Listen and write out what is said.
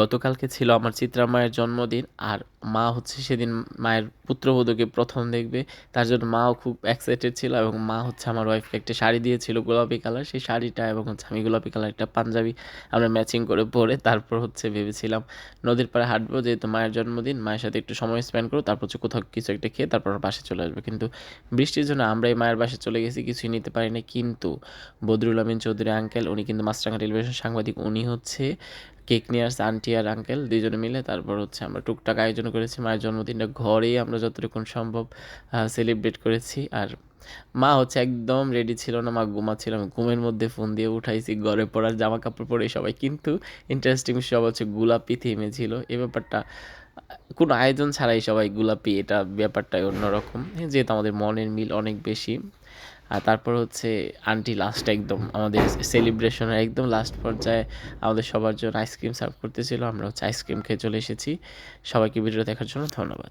গতকালকে ছিল আমার চিত্রা মায়ের জন্মদিন আর মা হচ্ছে সেদিন মায়ের পুত্রবধূকে প্রথম দেখবে। তার জন্য মাও খুব এক্সাইটেড ছিল এবং মা হচ্ছে আমার ওয়াইফকে একটা শাড়ি দিয়েছিল গোলাপি কালার সেই শাড়িটা এবং হচ্ছে আমি গোলাপি কালার একটা পাঞ্জাবি আমরা ম্যাচিং করে পরে তারপর হচ্ছে ভেবেছিলাম নদীর পাড়ে হাঁটবো যেহেতু মায়ের জন্মদিন। মায়ের সাথে একটু সময় স্পেন্ড করো, তারপর হচ্ছে কোথাও কিছু একটা খেয়ে তারপর বাসে চলে আসব। কিন্তু বৃষ্টির জন্য আমরাই মায়ের বাসে চলে গেছি, কিছুই নিতে পারি না কিন্তু বদরুল আমিন চৌধুরী আঙ্কেল উনি কিন্তু মাছরাঙ্গা টেলিভিশন সাংবাদিক, উনি হচ্ছে কেক নিয়ে আসছে আন্টি আর আঙ্কেল দুজনে মিলে। তারপর হচ্ছে আমরা টুকটাক আয়োজন করেছি। মায়ের জন্মদিনটা ঘরেই আমরা যতটুকু সম্ভব সেলিব্রেট করেছি। আর মা হচ্ছে একদম রেডি ছিল না, মা ঘুমাচ্ছিল আমি ঘুমের মধ্যে ফোন দিয়ে উঠাইছি, ঘরে পড়ার জামা কাপড় পরে সবাই। কিন্তু ইন্টারেস্টিং সব হচ্ছে গোলাপি থেমে ছিল। এ ব্যাপারটা, কোনো আয়োজন ছাড়াই সবাই গোলাপি, এটা ব্যাপারটাই অন্যরকম। যেহেতু আমাদের মনের মিল অনেক বেশি। আর তারপর হচ্ছে আন্টি লাস্ট একদম আমাদের সেলিব্রেশনের একদম লাস্ট পর্যায়ে আমাদের সবার জন্য আইসক্রিম সার্ভ করতেছিল, আমরা হচ্ছে আইসক্রিম খেয়ে চলে এসেছি। সবাইকে ভিডিও দেখার জন্য ধন্যবাদ।